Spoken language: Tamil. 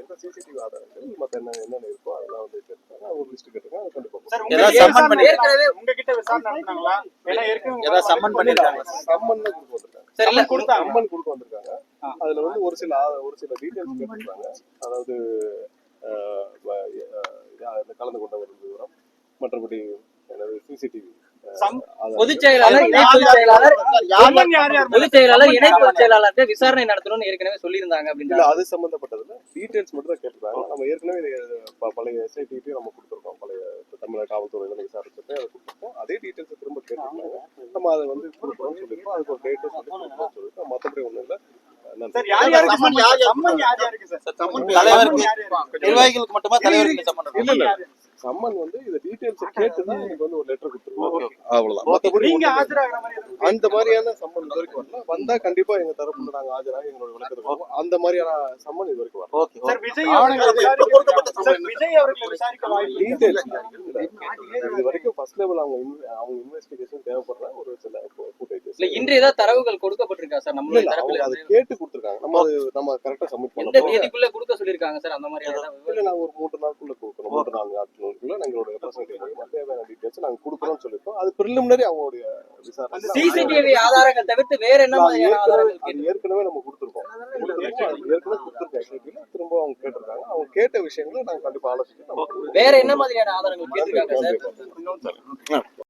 எந்த சிசிடிவி ஆதாரங்கள் மற்ற என்ன என்னென்ன இருக்கோ அதெல்லாம் வந்து அவங்க ஒரு லிஸ்ட் கேட்டுருக்காங்க அதை சார் ஏதாவது சம்மன் பண்ணிருக்காங்க. சம்மன் கொடுக்க வந்திருக்காங்க. கொடுத்தாங்க சம்மன் கொடுக்க வந்திருக்காங்க. அதுல வந்து ஒரு சில ஒரு சில டீடைல்ஸ் கேட்டிருக்காங்க. அதாவது கலந்து கொண்டவர் விவரம் மற்றபடி எனது சிசிடிவி பொதுச் செயலாளர் இணை பொதுச் செயலாளர்? பொதுச் செயலாளர் இணை பொதுச் செயலாளர்கிட்ட விசாரணை நடத்தணும்னு ஏற்கனவே சொல்லியிருந்தாங்க அப்படின்றாங்க அது சம்பந்தப்பட்டதுல டீடைல்ஸ் மட்டும் தான் கேட்டிருக்காங்க நம்ம ஏற்கனவே பழைய எஸ்ஐடிடி நம்ம கொடுத்துருக்கோம். பழைய தமிழக காவல்துறையில விசாரிச்சுட்டு அதை கொடுத்துருக்கோம் அதே டீடைல்ஸ் திரும்ப கேட்டிருக்காங்க நம்ம அதை வந்து கொடுக்குறோம்னு சொல்லியிருக்கோம். அதுக்கு ஒரு டேட்டு சொல்லி கொடுக்குறோம்னு சொல்லியிருக்கோம் மற்றபடி ஒண்ணும் இல்ல. தலைவருக்கு? நிர்வாகிகளுக்கு மட்டுமா தலைவருக்கு சம்மன் இல்ல இல்ல. சம்மன் வந்து இந்த டீடைல்ஸ் கேட்டு தான் எனக்கு வந்து ஒரு லெட்டர் கொடுத்துருக்கோம் அவ்வளவுதான். மற்றபடி அந்த மாதிரியான சம்மன் இது வரைக்கும் வரல. வந்தா கண்டிப்பா எங்க தரப்புல நாங்க ஆஜராகி எங்களோட விளக்கத்துக்கு. அந்த மாதிரியான சம்மன் இது வரைக்கும் வரல. ஓகே இது வரைக்கும் ஃபர்ஸ்ட் லெவல் அவங்க அவங்க இன்வெஸ்டிகேஷன் தேவைப்படுற ஒரு சில ஃபுட்டேஜஸ் இல்ல இன்று ஏதாவது தரவுகள் கொடுக்கப்பட்டிருக்கா சார்? தரப்புல அவங்க அதை? கேட்டு கொடுத்துருக்காங்க. நம்ம அது நம்ம கரெக்டா சப்மிட் எந்த பண்ண போறோம் தேதிக்குள்ள கொடுக்க சொல்லியிருக்காங்க சார்? அந்த மாதிரி இல்ல நாங்க ஒரு மூன்று நாளுக்குள்ள கொடுக்குறோம் மூன்று நான்கு நாட்களுக்குள்ள எங்களோட ரெப்ரசன்டேட்டிவ் தேவையான டீடைல்ஸ் நாங்க கொடுக்குறோம்னு சொல்லிருக்கோம் அது பிரிலிமினரி அவங்களுடைய விசாரணை. சிசிடிவி ஆதாரங்கள் தவிர்த்து வேற என்ன மாதிரியான ஏற்கனவே ஆதாரங்கள் நம்ம கொடுத்துருக்கோம். கொடுத்துருக்கோம். அது ஏற்கனவே கொடுத்துருக்கோம் SIT ல. திரும்ப அவங்க கேட்டிருக்காங்க அவங்க கேட்ட விஷயங்களை நாங்க கண்டிப்பா ஆலோசிச்சு வேற என்ன மாதிரியான ஆதாரங்கள் கேட்டிருக்காங்க சார்.